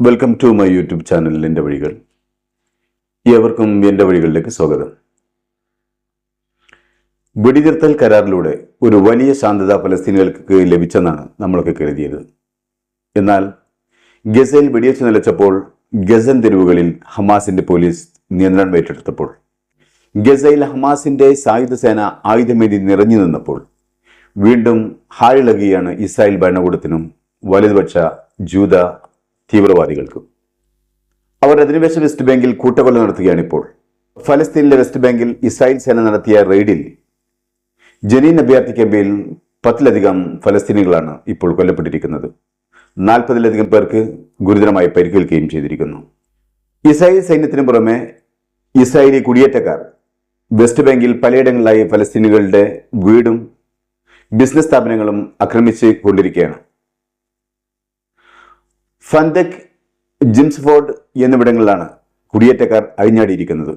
Welcome to my YouTube channel എന്റെ വഴികൾ ഏവർക്കും എന്റെ വഴികളിലേക്ക് സ്വാഗതം. വെടിനിർത്തൽ കരാറിലൂടെ ഒരു വലിയ ശാന്തത ഫലസ്തീനികൾക്ക് ലഭിച്ചെന്നാണ് നമ്മളൊക്കെ കരുതിയത്. എന്നാൽ ഗസയിൽ വെടിവെച്ച് നിലച്ചപ്പോൾ ഗസൻ തെരുവുകളിൽ ഹമാസിന്റെ പോലീസ് നിയന്ത്രണം ഏറ്റെടുത്തപ്പോൾ ഗസയിൽ ഹമാസിന്റെ സായുധ സേന ആയുധമേന്തി നിറഞ്ഞു നിന്നപ്പോൾ വീണ്ടും ഹാഴിളകിയാണ് ഇസ്രായേൽ ഭരണകൂടത്തിനും വലതുപക്ഷ ജൂത തീവ്രവാദികൾക്കും. അവർ അധിനിവേശ വെസ്റ്റ് ബാങ്കിൽ കൂട്ടക്കൊല നടത്തുകയാണ് ഇപ്പോൾ. ഫലസ്തീനിലെ വെസ്റ്റ് ബാങ്കിൽ ഇസ്രായേൽ സേന നടത്തിയ റെയ്ഡിൽ ജനീൻ അഭയാർത്ഥി ക്യാമ്പിൽ പത്തിലധികം ഫലസ്തീനികളാണ് ഇപ്പോൾ കൊല്ലപ്പെട്ടിരിക്കുന്നത്. നാൽപ്പതിലധികം പേർക്ക് ഗുരുതരമായി പരിക്കേൽക്കുകയും ചെയ്തിരിക്കുന്നു. ഇസ്രായേൽ സൈന്യത്തിന് പുറമെ ഇസ്രായേലി കുടിയേറ്റക്കാർ വെസ്റ്റ് ബാങ്കിൽ പലയിടങ്ങളിലായി ഫലസ്തീനികളുടെ വീടും ബിസിനസ് സ്ഥാപനങ്ങളും ആക്രമിച്ച് കൊണ്ടിരിക്കുകയാണ് ഫന്തക് ജിംസ്ഫോർഡ് എന്നിവിടങ്ങളിലാണ് കുടിയേറ്റക്കാർ അഴിഞ്ഞാടിയിരിക്കുന്നത്.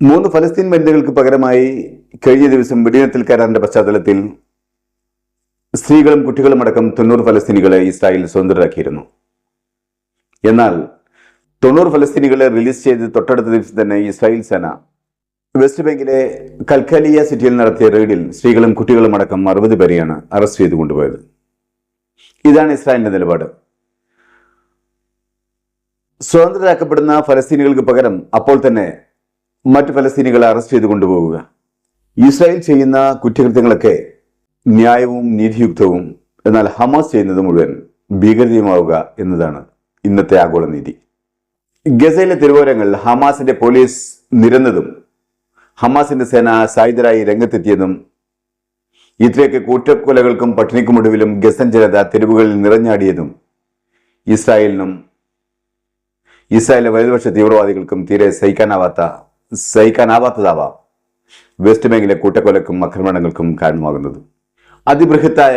മൂന്ന് ഫലസ്തീൻ വനിതകൾക്ക് പകരമായി കഴിഞ്ഞ ദിവസം വെടിനിർത്തൽ കരാറിന്റെ പശ്ചാത്തലത്തിൽ സ്ത്രീകളും കുട്ടികളും അടക്കം തൊണ്ണൂറ് ഫലസ്തീനികളെ ഇസ്രായേൽ സ്വതന്ത്രരാക്കിയിരുന്നു. എന്നാൽ തൊണ്ണൂറ് ഫലസ്തീനികളെ റിലീസ് ചെയ്ത് തൊട്ടടുത്ത ദിവസം തന്നെ ഇസ്രായേൽ സേന വെസ്റ്റ് ബാങ്കിലെ കൽക്കലിയ സിറ്റിയിൽ നടത്തിയ റെയ്ഡിൽ സ്ത്രീകളും കുട്ടികളും അടക്കം അറുപത് പേരെയാണ് അറസ്റ്റ് ചെയ്ത് കൊണ്ടുപോയത്. ഇതാണ് ഇസ്രായേലിന്റെ നിലപാട്. സ്വതന്ത്രരാക്കപ്പെടുന്ന ഫലസ്തീനികൾക്ക് പകരം അപ്പോൾ തന്നെ മറ്റ് ഫലസ്തീനികളെ അറസ്റ്റ് ചെയ്ത് കൊണ്ടുപോകുക ഇസ്രായേൽ ചെയ്യുന്ന കുറ്റകൃത്യങ്ങളൊക്കെ ന്യായവും നീതിയുക്തവും എന്നാൽ ഹമാസ് ചെയ്യുന്നത് മുഴുവൻ ഭീകരതയുമാവുക എന്നതാണ് ഇന്നത്തെ ആഗോള നീതി. ഗസയിലെ തിരുവോരങ്ങൾ ഹമാസിന്റെ പോലീസ് നിരന്നതും ഹമാസിന്റെ സേന സായുധരായി രംഗത്തെത്തിയതും ഇത്രയൊക്കെ കൂട്ടക്കൊലകൾക്കും പട്ടിണിക്കുമൊടുവിലും ഗസൻ ജനത തെരുവുകളിൽ നിറഞ്ഞാടിയതും ഇസ്രായേലിനും ഇസ്രായേലിലെ വലതുപക്ഷ തീവ്രവാദികൾക്കും തീരെ സഹിക്കാനാവാത്ത സഹിക്കാനാവാത്തതാവാം വെസ്റ്റ് ബാങ്കിലെ കൂട്ടക്കൊലക്കും ആക്രമണങ്ങൾക്കും കാരണമാകുന്നത്. അതിബൃഹത്തായ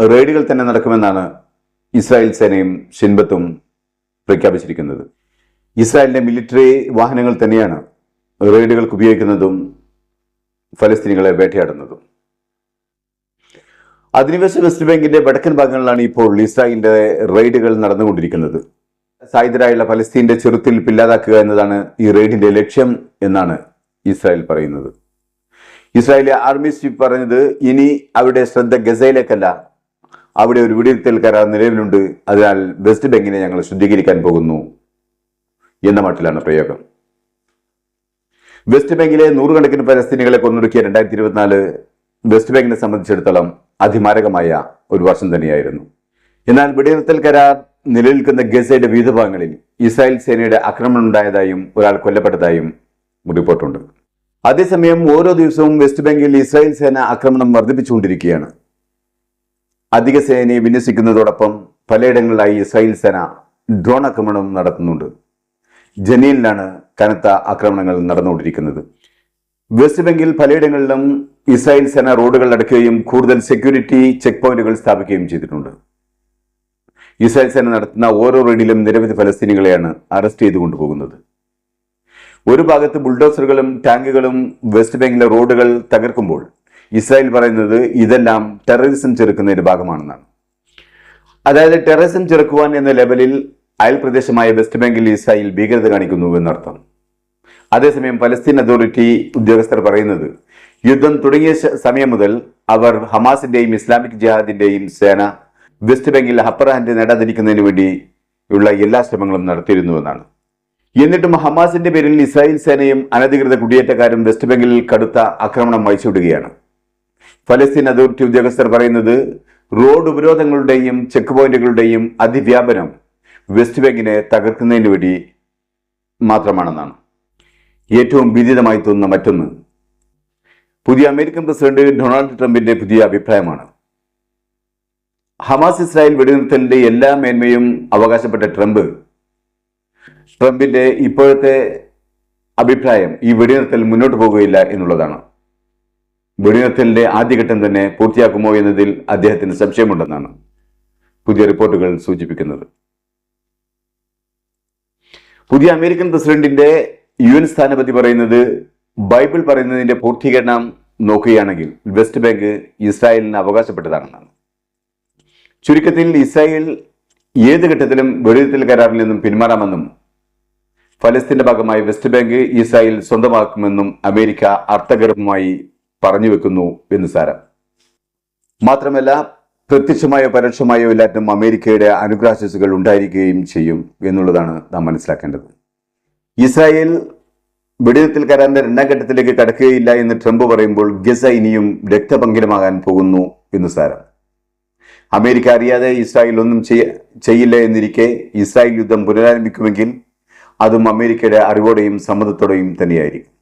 റെയ്ഡുകൾ തന്നെ നടക്കുമെന്നാണ് ഇസ്രായേൽ സേനയും ഷിൻബത്തും പ്രഖ്യാപിച്ചിരിക്കുന്നത്. ഇസ്രായേലിന്റെ മിലിറ്ററി വാഹനങ്ങൾ തന്നെയാണ് റെയ്ഡുകൾക്ക് ഉപയോഗിക്കുന്നതും ഫലസ്തീനികളെ വേട്ടയാടുന്നതും. അധിനിവേശ വെസ്റ്റ് ബാങ്കിന്റെ വടക്കൻ ഭാഗങ്ങളിലാണ് ഇപ്പോൾ ഇസ്രായേലിന്റെ റെയ്ഡുകൾ നടന്നുകൊണ്ടിരിക്കുന്നത്. സായുധരായുള്ള ഫലസ്തീന്റെ ചെറുത്തിൽ ഇല്ലാതാക്കുക എന്നതാണ് ഈ റെയ്ഡിന്റെ ലക്ഷ്യം എന്നാണ് ഇസ്രായേൽ പറയുന്നത്. ഇസ്രായേലി ആർമി ചീഫ് പറഞ്ഞത് ഇനി അവിടെ ശ്രദ്ധ ഗസയിലേക്കല്ല. അവിടെ ഒരു വിടിയിരുത്തൽ കരാർ നിലവിലുണ്ട്. അതിനാൽ വെസ്റ്റ് ബാങ്കിനെ ഞങ്ങൾ ശുദ്ധീകരിക്കാൻ പോകുന്നു. എന്ന മട്ടിലാണ് പ്രയോഗം. വെസ്റ്റ് ബാങ്കിലെ നൂറുകണക്കിന് പലസ്തീനികളെ കൊന്നൊടുക്കിയ രണ്ടായിരത്തി ഇരുപത്തിനാല് വെസ്റ്റ് ബാങ്കിനെ സംബന്ധിച്ചിടത്തോളം അതിമാരകമായ ഒരു വർഷം തന്നെയായിരുന്നു. എന്നാൽ വെടിയിരുത്തൽ കരാർ നിലനിൽക്കുന്ന ഗസയുടെ വിവിധ ഭാഗങ്ങളിൽ ഇസ്രായേൽ സേനയുടെ ആക്രമണം ഉണ്ടായതായും ഒരാൾ കൊല്ലപ്പെട്ടതായും റിപ്പോർട്ടുണ്ട്. അതേസമയം ഓരോ ദിവസവും വെസ്റ്റ് ബാങ്കിൽ ഇസ്രായേൽ സേന ആക്രമണം വർദ്ധിപ്പിച്ചുകൊണ്ടിരിക്കുകയാണ്. അധിക സേനയെ വിന്യസിക്കുന്നതോടൊപ്പം പലയിടങ്ങളിലായി ഇസ്രായേൽ സേന ഡ്രോൺ ആക്രമണം നടത്തുന്നുണ്ട്. ജനീലിലാണ് കനത്ത ആക്രമണങ്ങൾ നടന്നുകൊണ്ടിരിക്കുന്നത്. വെസ്റ്റ് ബാങ്കിൽ പലയിടങ്ങളിലും ഇസ്രായേൽ സേന റോഡുകൾ അടക്കുകയും കൂടുതൽ സെക്യൂരിറ്റി ചെക്ക് പോയിന്റുകൾ സ്ഥാപിക്കുകയും ചെയ്തിട്ടുണ്ട്. ഇസ്രായേൽ സേന നടത്തുന്ന ഓരോ റെയ്ഡിലും നിരവധി ഫലസ്തീനികളെയാണ് അറസ്റ്റ് ചെയ്തു കൊണ്ടുപോകുന്നത്. ഒരു ഭാഗത്ത് ബുൾഡോസറുകളും ടാങ്കുകളും വെസ്റ്റ് ബാങ്കിലെ റോഡുകൾ തകർക്കുമ്പോൾ ഇസ്രായേൽ പറയുന്നത് ഇതെല്ലാം ടെററിസം ചെറുക്കുന്നതിന്റെ ഭാഗമാണെന്നാണ്. അതായത് ടെററിസം ചെറുക്കുവാൻ എന്ന ലെവലിൽ അയൽ പ്രദേശമായ വെസ്റ്റ് ബാങ്കിൽ ഇസ്രായേൽ ഭീകരത കാണിക്കുന്നു എന്നർത്ഥം. അതേസമയം പലസ്തീൻ അതോറിറ്റി ഉദ്യോഗസ്ഥർ പറയുന്നത് യുദ്ധം തുടങ്ങിയ സമയം മുതൽ അവർ ഹമാസിന്റെയും ഇസ്ലാമിക് ജിഹാദിന്റെയും സേന വെസ്റ്റ് ബാങ്കിൽ അപ്പർ ഹാൻഡ് നേടാതിരിക്കുന്നതിന് വേണ്ടി ഉള്ള എല്ലാ ശ്രമങ്ങളും നടത്തിയിരുന്നുവെന്നാണ് എന്നിട്ടും ഹമാസിന്റെ പേരിൽ ഇസ്രായേൽ സേനയും അനധികൃത കുടിയേറ്റക്കാരും വെസ്റ്റ് ബാങ്കിൽ കടുത്ത ആക്രമണം അയച്ചുവിടുകയാണ് ഫലസ്തീൻ അതോറിറ്റി ഉദ്യോഗസ്ഥർ പറയുന്നത് റോഡ് ഉപരോധങ്ങളുടെയും ചെക്ക് പോയിന്റുകളുടെയും അതിവ്യാപനം വെസ്റ്റ് ബാങ്കിനെ തകർക്കുന്നതിന് വേണ്ടി മാത്രമാണെന്നാണ്. ഏറ്റവും ഭീതിതമായി തോന്നുന്ന മറ്റൊന്ന്. പുതിയ അമേരിക്കൻ പ്രസിഡന്റ് ഡൊണാൾഡ് ട്രംപിന്റെ പുതിയ അഭിപ്രായമാണ്. ഹമാസ് ഇസ്രായേൽ വെടിനിർത്തലിന്റെ എല്ലാ മേന്മയും അവകാശപ്പെട്ട ട്രംപ്. ട്രംപിന്റെ ഇപ്പോഴത്തെ അഭിപ്രായം ഈ വെടിനിർത്തൽ മുന്നോട്ട് പോകുകയില്ല എന്നുള്ളതാണ്. വെടിനിർത്തലിന്റെ ആദ്യഘട്ടം തന്നെ പൂർത്തിയാക്കുമോ എന്നതിൽ അദ്ദേഹത്തിന് സംശയമുണ്ടെന്നാണ് പുതിയ റിപ്പോർട്ടുകൾ സൂചിപ്പിക്കുന്നത്. പുതിയ അമേരിക്കൻ പ്രസിഡന്റിന്റെ യു എൻ സ്ഥാനപതി പറയുന്നത് ബൈബിൾ പറയുന്നതിന്റെ പൂർത്തീകരണം നോക്കുകയാണെങ്കിൽ വെസ്റ്റ് ബാങ്ക് ഇസ്രായേലിന് അവകാശപ്പെട്ടതാണെന്നാണ്. ചുരുക്കത്തിൽ ഇസ്രായേൽ ഏത് ഘട്ടത്തിലും വെടിനിർത്തൽ കരാറിൽ നിന്നും പിന്മാറാമെന്നും ഫലസ്തീന്റെ ഭാഗമായി വെസ്റ്റ് ബാങ്ക് ഇസ്രായേൽ സ്വന്തമാക്കുമെന്നും അമേരിക്ക അർത്ഥഗർഭമായി പറഞ്ഞു വെക്കുന്നു എന്ന് സാരം. മാത്രമല്ല പ്രത്യക്ഷമായോ പരോക്ഷമായോ എല്ലാറ്റിനും അമേരിക്കയുടെ അനുഗ്രാശസ്സുകൾ ഉണ്ടായിരിക്കുകയും ചെയ്യും എന്നുള്ളതാണ് നാം മനസ്സിലാക്കേണ്ടത്. ഇസ്രായേൽ വെടിനിർത്തൽ കരാറിന്റെ രണ്ടാം ഘട്ടത്തിലേക്ക് കടക്കുകയില്ല എന്ന് ട്രംപ് പറയുമ്പോൾ ഗസ ഇനിയും രക്തപങ്കിലമാകാൻ പോകുന്നു എന്ന് സാരം. അമേരിക്ക അറിയാതെ ഇസ്രായേൽ ഒന്നും ചെയ്യ- ചെയ്യില്ല എന്നിരിക്കെ ഇസ്രായേൽ യുദ്ധം പുനരാരംഭിക്കുമെങ്കിൽ അതും അമേരിക്കയുടെ അറിവോടെയും സമ്മതത്തോടെയും തന്നെയായിരിക്കും.